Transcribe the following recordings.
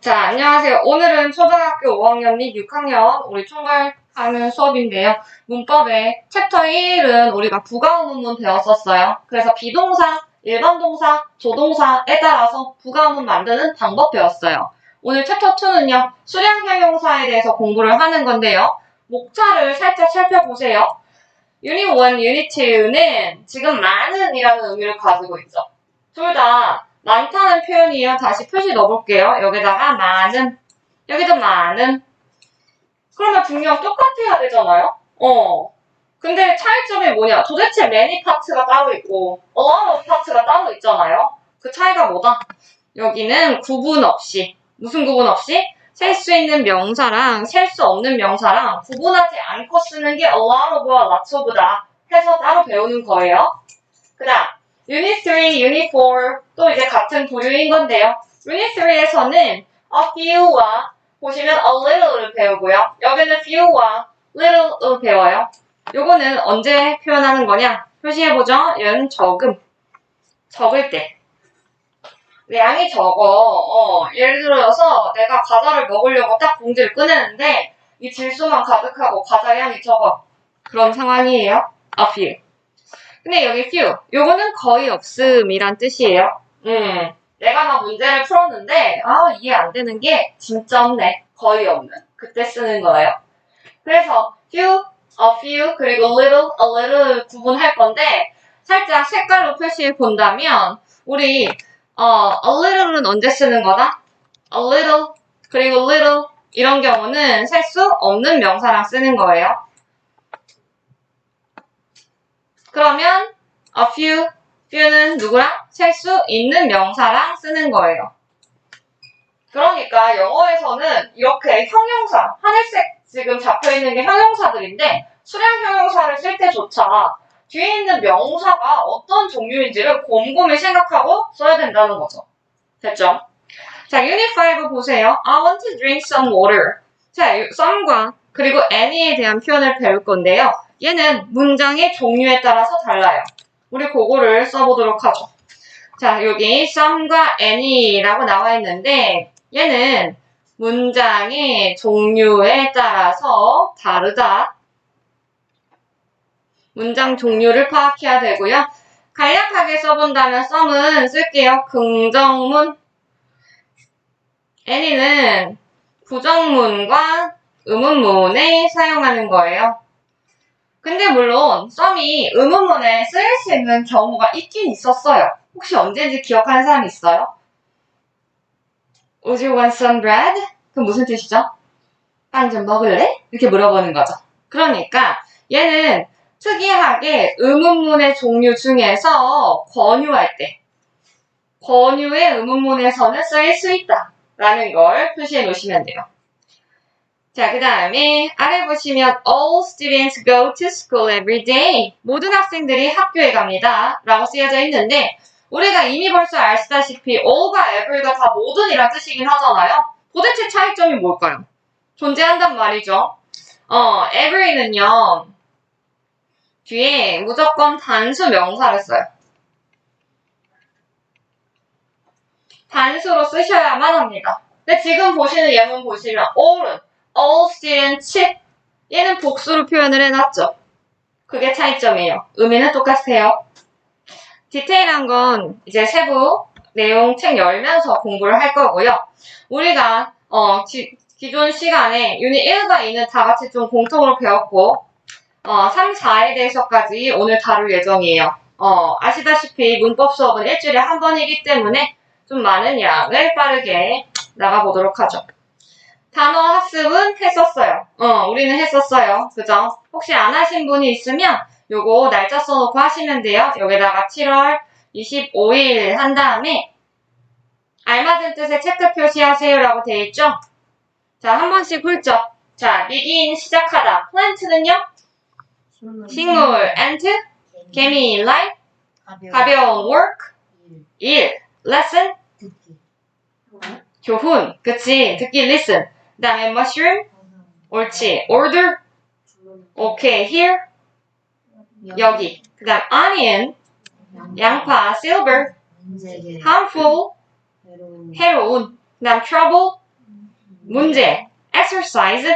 자, 안녕하세요. 오늘은 초등학교 5학년 및 6학년 우리 총괄하는 수업인데요. 문법의 챕터 1은 우리가 부가어 문문 배웠었어요. 그래서 비동사, 일반 동사, 조동사에 따라서 부가어 문 만드는 방법 배웠어요. 오늘 챕터 2는요. 수량 형용사에 대해서 공부를 하는 건데요. 목차를 살짝 살펴보세요. 유닛 1, 유닛 2는 지금 많은 이라는 의미를 가지고 있죠. 둘다 많다는 표현이에요. 다시 표시 넣어볼게요. 여기다가 많은, 여기도 많은. 그러면 분명 똑같아야 되잖아요? 어. 근데 차이점이 뭐냐? 도대체 many 파트가 따로 있고, a lot 파트가 따로 있잖아요? 그 차이가 뭐다? 여기는 구분 없이, 무슨 구분 없이? 셀 수 있는 명사랑 셀 수 없는 명사랑 구분하지 않고 쓰는 게 a lot of와 lots of다 해서 따로 배우는 거예요. 그 다음, 유닛 3, 유닛 4, 또 이제 같은 부류인 건데요. 유닛 3에서는 a few와 보시면 a little를 배우고요. 여기는 few와 little을 배워요. 요거는 언제 표현하는 거냐? 표시해보죠. 얘는 적음. 적을 때. 양이 적어. 어, 예를 들어서 내가 과자를 먹으려고 딱 봉지를 꺼내는데 이 질소만 가득하고 과자 양이 적어. 그런 상황이에요. a few. 근데 여기 few. 요거는 거의 없음이란 뜻이에요. 음. 내가 막 문제를 풀었는데, 아, 이해 안 되는 게 진짜 없네. 거의 없는. 그때 쓰는 거예요. 그래서 few, a few, 그리고 little, a little 구분할 건데, 살짝 색깔로 표시해 본다면, 우리, 어, a little는 언제 쓰는 거다? a little, 그리고 little, 이런 경우는 셀 수 없는 명사랑 쓰는 거예요. 그러면 a few, few는 누구랑? 셀 수 있는 명사랑 쓰는 거예요. 그러니까 영어에서는 이렇게 형용사, 하늘색 지금 잡혀 있는 게 형용사들인데 수량 형용사를 쓸 때조차 뒤에 있는 명사가 어떤 종류인지를 곰곰이 생각하고 써야 된다는 거죠. 됐죠? 자, 유닛 5 보세요. I want to drink some water. 자, 이 some과 그리고 any에 대한 표현을 배울 건데요. 얘는 문장의 종류에 따라서 달라요. 우리 그거를 써보도록 하죠. 자, 여기 some과 any라고 나와 있는데 얘는 문장의 종류에 따라서 다르다. 문장 종류를 파악해야 되고요. 간략하게 써본다면 some은 쓸게요. 긍정문. any는 부정문과 의문문에 사용하는 거예요. 근데 물론 some이 의문문에 쓰일 수 있는 경우가 있긴 있었어요. 혹시 언제인지 기억하는 사람 있어요? Would you want some bread? 그럼 무슨 뜻이죠? 빵 좀 먹을래? 이렇게 물어보는 거죠. 그러니까 얘는 특이하게 의문문의 종류 중에서 권유할 때 권유의 의문문에서는 쓰일 수 있다 라는 걸 표시해 놓으시면 돼요. 자, 그 다음에 아래 보시면 All students go to school every day. 모든 학생들이 학교에 갑니다. 라고 쓰여져 있는데 우리가 이미 벌써 아시다시피 all과 every가 다 모든이란 뜻이긴 하잖아요. 도대체 차이점이 뭘까요? 존재한단 말이죠. 어, every는요. 뒤에 무조건 단수 명사를 써요. 단수로 쓰셔야만 합니다. 근데 지금 보시는 예문 보시면 all은 all students 얘는 복수로 표현을 해놨죠. 그게 차이점이에요. 의미는 똑같아요. 디테일한 건 이제 세부 내용 책 열면서 공부를 할 거고요. 우리가 어, 기, 기존 시간에 유닛 1과 2는 다 같이 좀 공통으로 배웠고 어, 3, 4에 대해서까지 오늘 다룰 예정이에요. 어, 아시다시피 문법 수업은 일주일에 한 번이기 때문에 좀 많은 양을 빠르게 나가보도록 하죠. 단어 학습은 했었어요. 어, 우리는 했었어요. 그죠? 혹시 안 하신 분이 있으면 요거 날짜 써놓고 하시면 돼요. 여기다가 7월 25일 한 다음에 알맞은 뜻의 체크 표시하세요라고 되어 있죠? 자, 한 번씩 훑죠. 자, begin 시작하다. 플랜트는요? 식물 and 개미 like 가벼운 work 일 lesson 듣기 교훈 그치 듣기 listen 그 다음에 mushroom 옳지 order 오케이 here 여기 그 다음 onion 양파 silver harmful 해로운 그 다음 trouble 문제. exercise.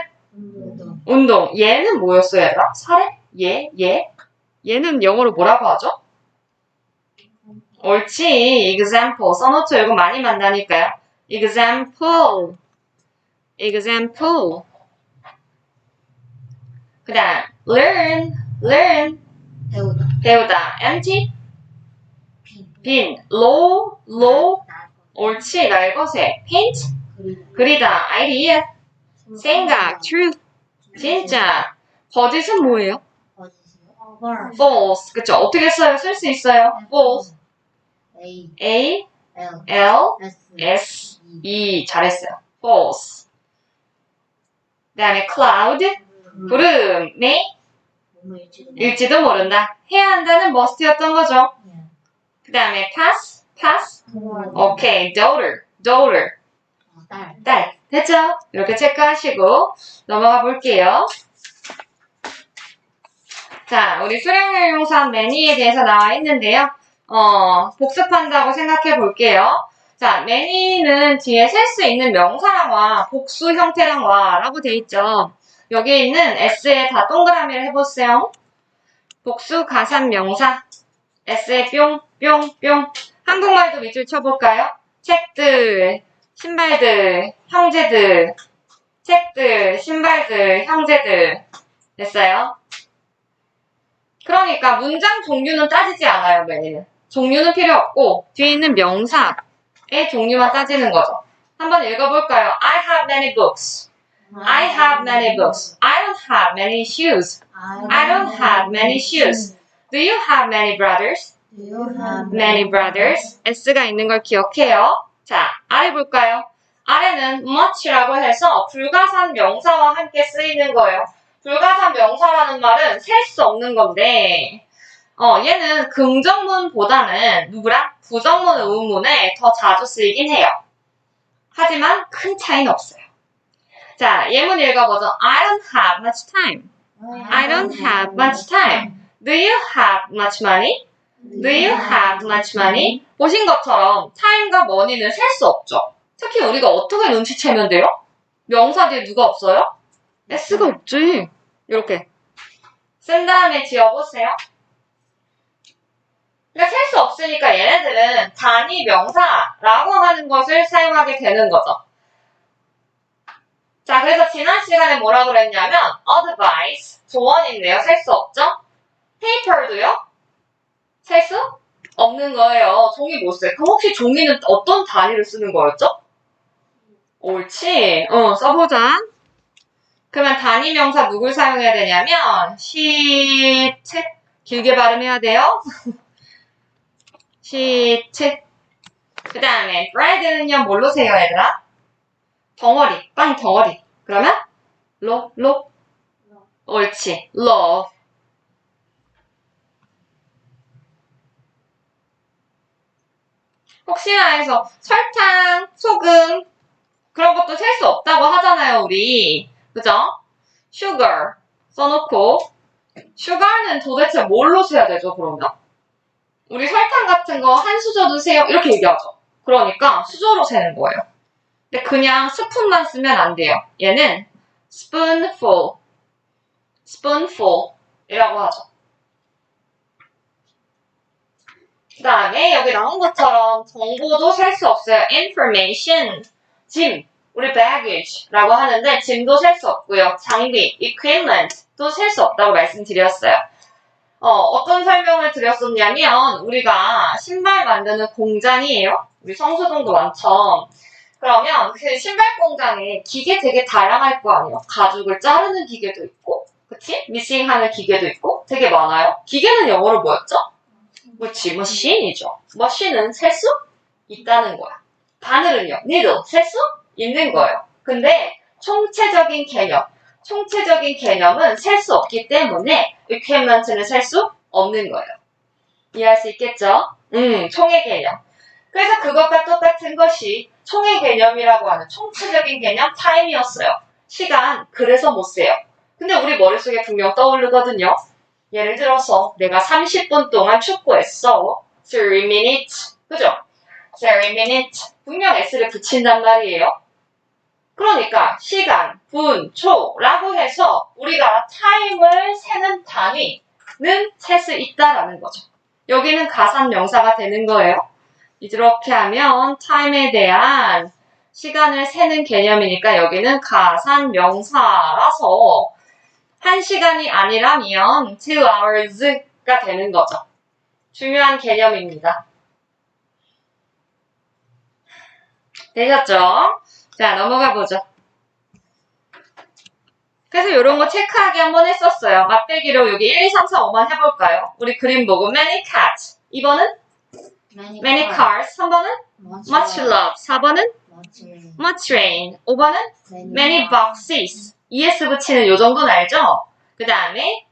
운동. 얘는 뭐였어요, 얘들아? 사례? 얘? 얘? 얘는 영어로 뭐라고 하죠? 옳지. example. 써놓죠. 이거 많이 만나니까요. example. Example. 그 다음, learn. learn. 배우다. 배우다. empty. 빈. 빈. low. low. 나. 옳지. 날 것에. paint. 그리다. idea. 생각. truth. 진짜. 거짓은 뭐예요? false. 그쵸? 어떻게 써요? 쓸 수 있어요. false. A L S E E. 잘했어요. false. 그 다음에 cloud. 구름. may. 몸을 일치도 일지도 모른다. 해야 한다는 must였던 거죠. 그 다음에 pass. pass. 오케이. daughter. daughter. 어, 딸. 딸. 됐죠? 이렇게 체크하시고 넘어가 볼게요. 자, 우리 수량을 용산 many에 대해서 나와 있는데요. 어, 복습한다고 생각해 볼게요. 자, many는 뒤에 셀 수 있는 명사랑 와, 복수 형태랑 와, 라고 돼 있죠. 여기 있는 S에 다 동그라미를 해보세요. 복수 가산 명사. S에 뿅, 뿅, 뿅. 한국말도 밑줄 쳐볼까요? 책들, 신발들, 형제들, 책들, 신발들, 형제들. 됐어요? 그러니까 문장 종류는 따지지 않아요, 매니는. 종류는 필요 없고, 뒤에 있는 명사 의 종류만 따지는 거죠. 한번 읽어볼까요? I have many books. I have many books. I don't have many shoes. I don't have many shoes. Do you have many brothers? Do you have many brothers. S가 있는 걸 기억해요. 자, 아래 볼까요? 아래는 much라고 해서 불가산 명사와 함께 쓰이는 거예요. 불가산 명사라는 말은 셀 수 없는 건데, 어, 얘는 긍정문보다는 누구랑? 부정문, 의문문에 더 자주 쓰이긴 해요. 하지만 큰 차이는 없어요. 자, 예문 읽어보죠. I don't have much time. I don't have much time. Do you have much money? Do you have much money? 보신 것처럼 time과 money는 셀 수 없죠. 특히 우리가 어떻게 눈치채면 돼요? 명사 뒤에 누가 없어요? s가 없지. 이렇게 쓴 다음에 지어보세요. 그러니까 셀 수 없으니까 얘네들은 단위 명사라고 하는 것을 사용하게 되는 거죠. 자, 그래서 지난 시간에 뭐라 그랬냐면 advice, 조언인데요. 셀 수 없죠? paper도요? 셀 수 없는 거예요. 종이 못 써. 그럼 혹시 종이는 어떤 단위를 쓰는 거였죠? 옳지. 어, 써보자. 그러면 단위 명사 누굴 사용해야 되냐면 시책 길게 발음해야 돼요. 시책 그 다음에 bread는요 뭘로 세요 얘들아? 덩어리, 빵 덩어리. 그러면 로, 로. 옳지. love. 혹시나 해서 설탕, 소금 그런 것도 셀 수 없다고 하잖아요, 우리. 그죠? sugar 써놓고 sugar는 도대체 뭘로 세야 되죠, 그러면? 우리 설탕 같은 거 한 수저 드세요 이렇게 얘기하죠. 그러니까 수저로 세는 거예요. 근데 그냥 스푼만 쓰면 안 돼요. 얘는 spoonful, spoonful이라고 하죠. 그 다음에 여기 나온 것처럼 정보도 셀 수 없어요. information, 짐, 우리 baggage라고 하는데 짐도 셀 수 없고요. 장비, equipment도 셀 수 없다고 말씀드렸어요. 어, 어떤 설명을 드렸었냐면 우리가 신발 만드는 공장이에요. 우리 성수동도 많죠. 그러면 그 신발 공장에 기계 되게 다양할 거 아니에요. 가죽을 자르는 기계도 있고, 그치? 미싱하는 기계도 있고 되게 많아요. 기계는 영어로 뭐였죠? 그치, 머신이죠. 머신은 셀수 있다는 거야. 바늘은요, needle, 셀수 있는 거예요. 근데 총체적인 개념, 총체적인 개념은 셀 수 없기 때문에 equipment는 셀 수 없는 거예요. 이해할 수 있겠죠? 음, 총의 개념. 그래서 그것과 똑같은 것이 총의 개념이라고 하는 총체적인 개념 타임이었어요. 시간, 그래서 못 세요. 근데 우리 머릿속에 분명 떠오르거든요. 예를 들어서 내가 30분 동안 축구했어. 3 minutes. 그죠? 3 minutes. 분명 S를 붙인단 말이에요. 그러니까 시간, 분, 초라고 해서 우리가 타임을 세는 단위는 셀 수 있다라는 거죠. 여기는 가산 명사가 되는 거예요. 이렇게 하면 타임에 대한 시간을 세는 개념이니까 여기는 가산 명사라서 한 시간이 아니라면 two hours가 되는 거죠. 중요한 개념입니다. 되셨죠? 자, 넘어가 보죠. 그래서 이런 거 체크하기 한번 했었어요. 맛배기로 여기 1, 2, 3, 4, 5만 해볼까요? 우리 그림 보고 many cats. 2번은 Many, many cars. 3번은 Much, much love. 4번은 Much, much rain. 5번은 many, many boxes. ES 붙이는 요 정도는 알죠? 그 다음에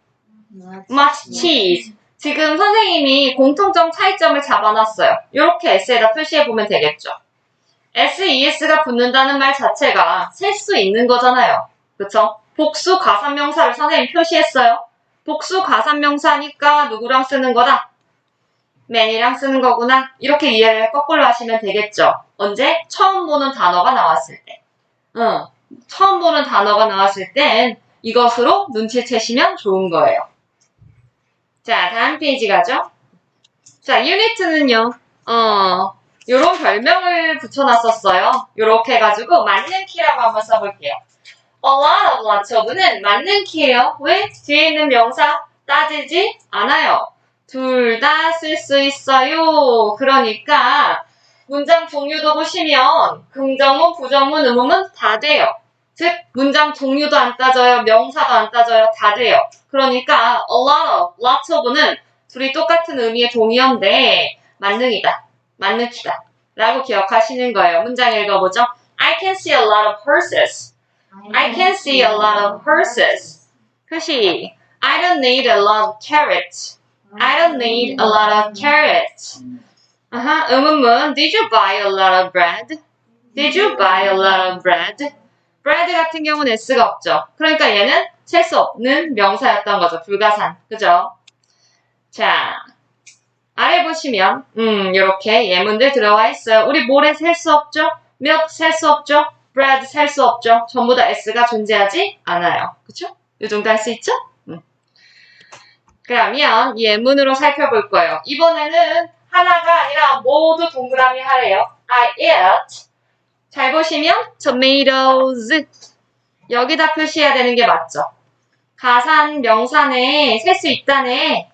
Much, cheese. 지금 선생님이 공통점 차이점을 잡아놨어요. 이렇게 S에다 표시해보면 되겠죠. SES가 붙는다는 말 자체가 셀 수 있는 거잖아요. 그쵸? 복수 가산명사를 선생님 표시했어요. 복수 가산명사니까 누구랑 쓰는 거다? man이랑 쓰는 거구나. 이렇게 이해를 거꾸로 하시면 되겠죠. 언제? 처음 보는 단어가 나왔을 때. 응. 처음 보는 단어가 나왔을 땐 이것으로 눈치채시면 좋은 거예요. 자, 다음 페이지 가죠. 자, 유니트는요, 어, 요런 별명을 붙여놨었어요. 요렇게 해가지고, 맞는 키라고 한번 써볼게요. A lot of lots of는 맞는 키예요. 왜? 뒤에 있는 명사 따지지 않아요. 둘 다 쓸 수 있어요. 그러니까, 문장 종류도 보시면, 긍정문, 부정문, 의문문 다 돼요. 즉, 문장 종류도 안 따져요. 명사도 안 따져요. 다 돼요. 그러니까 a lot of, lots of는 둘이 똑같은 의미의 동의어인데 만능이다. 만능키다. 라고 기억하시는 거예요. 문장 읽어보죠. I can see a lot of horses. I can see a lot of horses. 표시. I don't need a lot of carrots. I don't need a lot of carrots. 아하, 의문문. Did you buy a lot of bread? Did you buy a lot of bread? bread 같은 경우는 S가 없죠. 그러니까 얘는 셀 수 없는 명사였던 거죠. 불가산. 그죠? 자, 아래 보시면, 음, 요렇게 예문들 들어가 있어요. 우리 모래 셀 수 없죠? milk 셀 수 없죠? bread 셀 수 없죠? 전부 다 S가 존재하지 않아요. 그쵸? 요 정도 할 수 있죠? 음. 그러면 예문으로 살펴볼 거예요. 이번에는 하나가 아니라 모두 동그라미 하래요. I eat. 잘 보시면 tomatoes. 여기다 표시해야 되는 게 맞죠? 가산 명사네 셀수 있다네.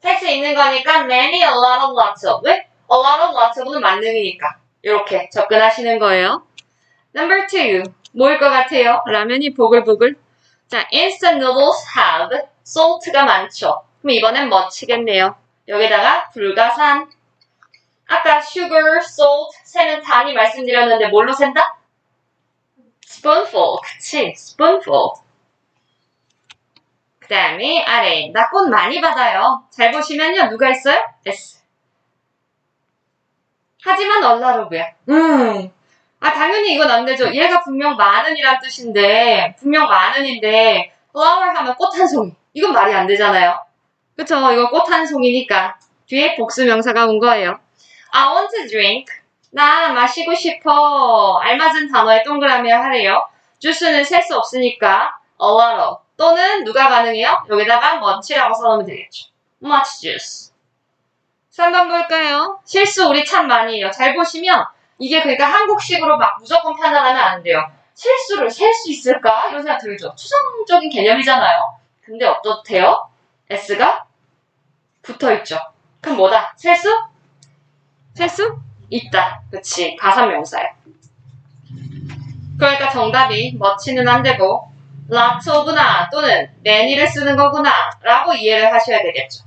셀수 있는 거니까 many, a lot of, lots of. 왜? a lot of, lots of는 만능이니까. 이렇게 접근하시는 거예요. Number two. 뭐일 것 같아요? 라면이 보글보글. 자, instant noodles have salt가 많죠. 그럼 이번엔 much겠네요. 여기다가 불가산. 아까 sugar, salt 세는 단위 말씀드렸는데 뭘로 센다? spoonful. 그치? spoonful. 그 다음에 아래 나 꽃 많이 받아요. 잘 보시면요. 누가 있어요? S. 하지만 얼라로브야. 음. 아 당연히 이건 안 되죠. 얘가 분명 많은이란 뜻인데 분명 많은인데 flower 하면 꽃 한 송이. 이건 말이 안 되잖아요. 그쵸? 이거 꽃한 송이니까 뒤에 복수 명사가 온 거예요. I want to drink. 나 마시고 싶어. 알맞은 단어에 동그라미 하래요. 주스는 셀 수 없으니까 a lot of 또는 누가 가능해요? 여기다가 much라고 써놓으면 되겠죠. much juice. 3번 볼까요? 실수 우리 참 많이 해요. 잘 보시면 이게 그러니까 한국식으로 막 무조건 판단하면 안 돼요. 실수를 셀 수 있을까? 이런 생각 들죠. 추상적인 개념이잖아요. 근데 어떻대요? S가 붙어있죠. 그럼 뭐다? 셀 수? 셀 수? 있다. 그치. 가산명사야. 그러니까 정답이 멋지는 안 되고 lots of나 또는 many를 쓰는 거구나 라고 이해를 하셔야 되겠죠.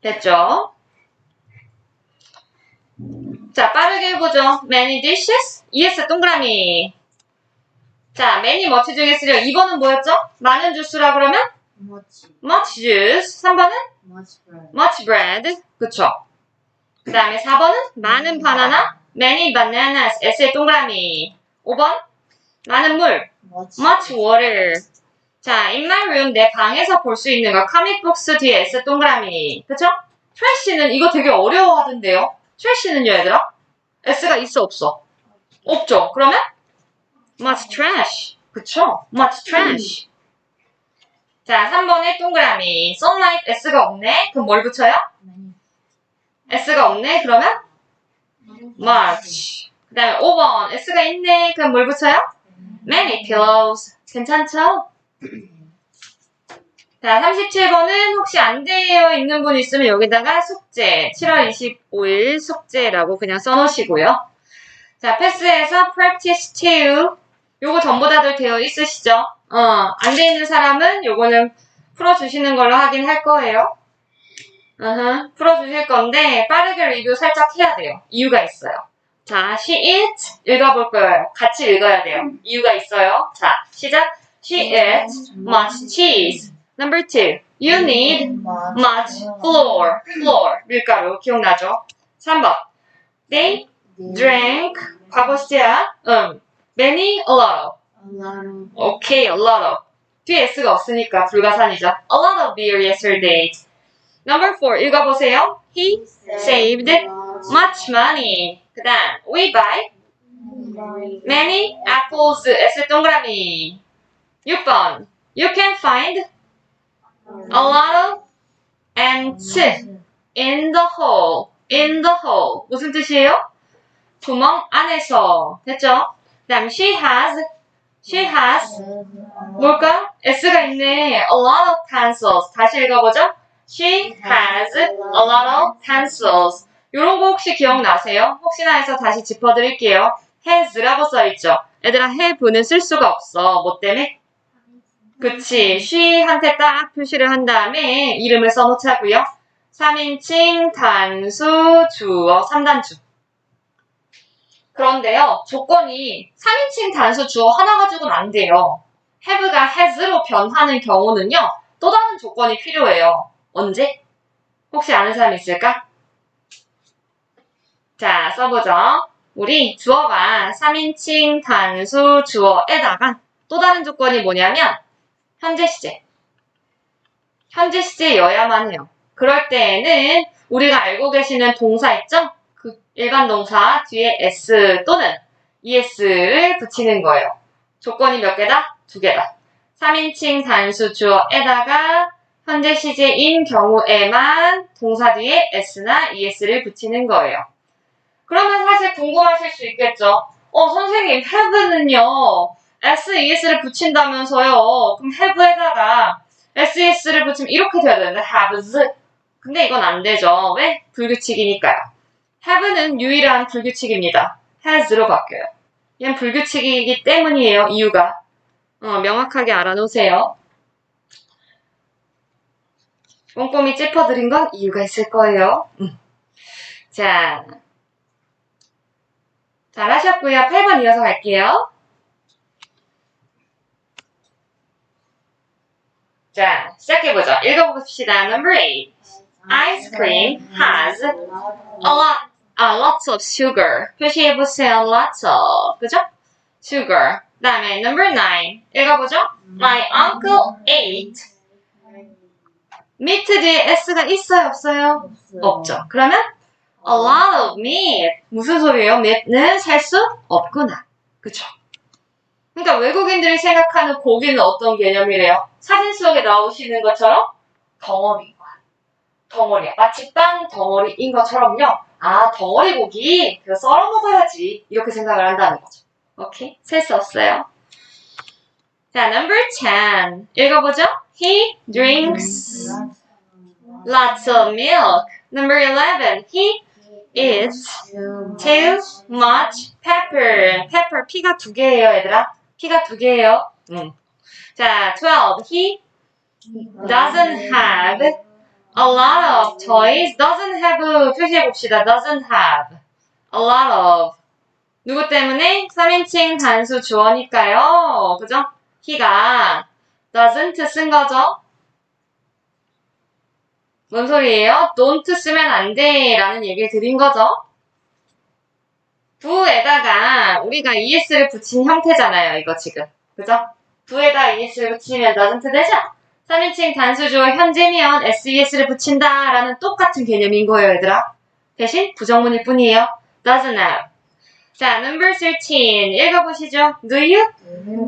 됐죠? 자, 빠르게 해보죠. many dishes? ES 동그라미. 자, many much 중에 쓰려. 2번은 뭐였죠? 많은 주스라 그러면 Much, much juice. 3번은 much bread. much bread. 그쵸? 그 다음에 4번은 많은 바나나. many bananas. S의 동그라미. 5번 많은 물. Much, much water. 자, in my room 내 방에서 볼 수 있는 거 books 뒤에 S 동그라미. 그쵸? 트래쉬는 이거 되게 어려워하던데요. trash는요, 얘들아? S가 있어, 없어? 없죠. 그러면? much trash. 그쵸? much trash. 자, 3번에 동그라미. sunlight S가 없네. 그럼 뭘 붙여요? Many. S가 없네. 그러면? much. 그 다음에 5번. S가 있네. 그럼 뭘 붙여요? many pillows. 괜찮죠? 자, 37번은 혹시 안 되어 있는 분 있으면 여기다가 숙제, 7월 25일 숙제라고 그냥 써놓으시고요. 자, 패스해서 practice to. 요거 전부 다들 되어 있으시죠? 어, 안 돼 있는 사람은 요거는 풀어주시는 걸로 하긴 할 거예요. 으흠, 풀어주실 건데, 빠르게 리뷰 살짝 해야 돼요. 이유가 있어요. 자, she eats. 읽어볼 거예요. 같이 읽어야 돼요. 이유가 있어요. 자, 시작. She eats much cheese. Number two. You need much flour. flour. 밀가루. 기억나죠? 3번. They drank. 과거 시제야. 응. Many, a lot of. 오케이, a lot of. 뒤에 S가 없으니까 불가산이죠. A lot of beer yesterday. Number four. 읽어보세요. He saved much money. 그 다음, we buy many apples. S 동그라미. 6번. You can find a lot of ants in the hole. in the hole. 무슨 뜻이에요? 구멍 안에서. 됐죠? 그 다음, she has, she has, 뭘까? S가 있네. A lot of pencils. 다시 읽어보죠. She has a lot of pencils. 요런 거 혹시 기억나세요? 혹시나 해서 다시 짚어드릴게요. has라고 써있죠. 얘들아, have는 쓸 수가 없어. 뭐 때문에? 그치. she한테 딱 표시를 한 다음에 이름을 써놓자고요. 3인칭 단수 주어 3단주. 그런데요, 조건이 3인칭 단수 주어 하나 가지고는 안 돼요. have가 has로 변하는 경우는요, 또 다른 조건이 필요해요. 언제? 혹시 아는 사람 있을까? 자, 써보죠. 우리 주어가 3인칭 단수 주어에다가 또 다른 조건이 뭐냐면, 현재 시제. 현재 시제여야만 해요. 그럴 때에는 우리가 알고 계시는 동사 있죠? 그 일반 동사 뒤에 s 또는 es를 붙이는 거예요. 조건이 몇 개다? 두 개다. 3인칭 단수 주어에다가 현재 시제인 경우에만 동사 뒤에 s나 es를 붙이는 거예요. 그러면 사실 궁금하실 수 있겠죠. 어, 선생님, have는요, s, es를 붙인다면서요. 그럼 have에다가 s, es를 붙이면 이렇게 돼야 되는데, haves. 근데 이건 안 되죠. 왜? 불규칙이니까요. have는 유일한 불규칙입니다. has로 바뀌어요. 얘는 불규칙이기 때문이에요. 이유가. 어, 명확하게 알아놓으세요. 꼼꼼히 짚어드린 건 이유가 있을 거예요. 음. 자, 잘하셨고요. 8번 이어서 갈게요. 자, 시작해보죠. 읽어봅시다. Number 8. Ice cream has a lot, a lots of sugar. 표시해보세요. Lots of. 그죠? Sugar. 그 다음에 number 9. 읽어보죠. My uncle ate. meat 뒤에 s가 있어요? 없어요? 없죠. 그러면 a lot of meat. 무슨 소리예요? meat는 살 수 없구나. 그쵸? 그러니까 외국인들이 생각하는 고기는 어떤 개념이래요? 사진 속에 나오시는 것처럼 덩어리인 거야. 덩어리야. 마치 빵 덩어리인 것처럼요. 아, 덩어리 고기? 그거 썰어 먹어야지. 이렇게 생각을 한다는 거죠. 오케이? 셀 수 없어요. 자, number 10. 읽어보죠. He drinks lots of milk. Number 11. He eats too much pepper. pepper 피가 두 개예요, 얘들아. 피가 두 개예요. 음. 자, 12. He doesn't have a lot of toys. doesn't have 표시해 봅시다. doesn't have a lot of 누구 때문에? 3인칭 단수 주어니까요. 그죠? he가 doesn't 쓴 거죠. 뭔 소리예요? don't 쓰면 안 돼. 라는 얘기를 드린 거죠. 부에다가 우리가 es를 붙인 형태잖아요. 이거 지금. 그죠? 부에다 es를 붙이면 doesn't 되죠? 3인칭 단수주어 현재면 SES를 붙인다 라는 똑같은 개념인 거예요, 얘들아. 대신 부정문일 뿐이에요. doesn't. 자, number 13. 읽어보시죠. Do you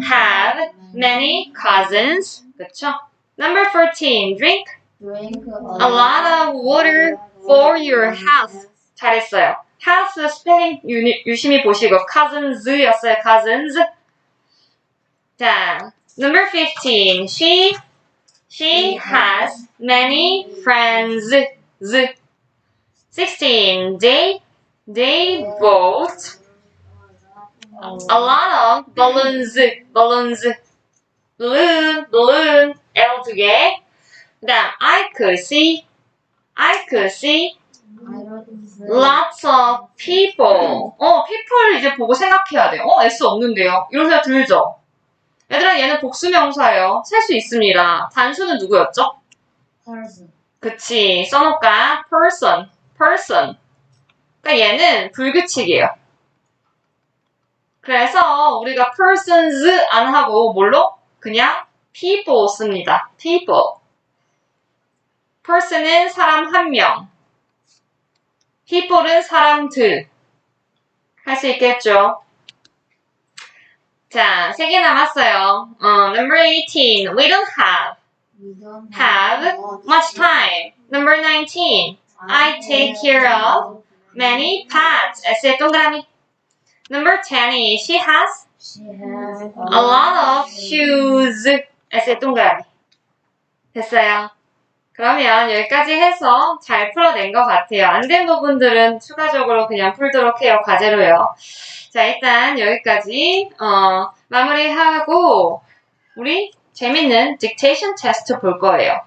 have many cousins? 그쵸? Number 14. Drink Drink a lot of water for your health. 잘했어요. house 스펠링 유, 유심히 보시고 cousins였어요. cousins. 자, number 15. She she has many friends. Z. 16. They they bought a lot of balloons. balloons. balloon balloon L 두 개. 그다음 I could see I could see lots of people. 어, people 이제 보고 생각해야 돼요. 어, S 없는데요. 이런 생각 들죠? 얘들아, 얘는 복수명사예요. 셀 수 있습니다. 단수는 누구였죠? person. 그치. 써놓을까? person. person. 그러니까 얘는 불규칙이에요. 그래서 우리가 persons 안 하고 뭘로? 그냥 people 씁니다. people. person은 사람 한 명. people은 사람들. 할 수 있겠죠? 자, 세 개 남았어요. 어, number 18. We don't have We don't have much time. Number 19. I take care of many pets. S의 동그라미. Number 20. She has She has a lot of shoes. S의 동그라미. 됐어요. 그러면 여기까지 해서 잘 풀어낸 것 같아요. 안 된 부분들은 추가적으로 그냥 풀도록 해요. 과제로요. 자, 일단 여기까지 어, 마무리하고 우리 재밌는 딕테이션 테스트 볼 거예요.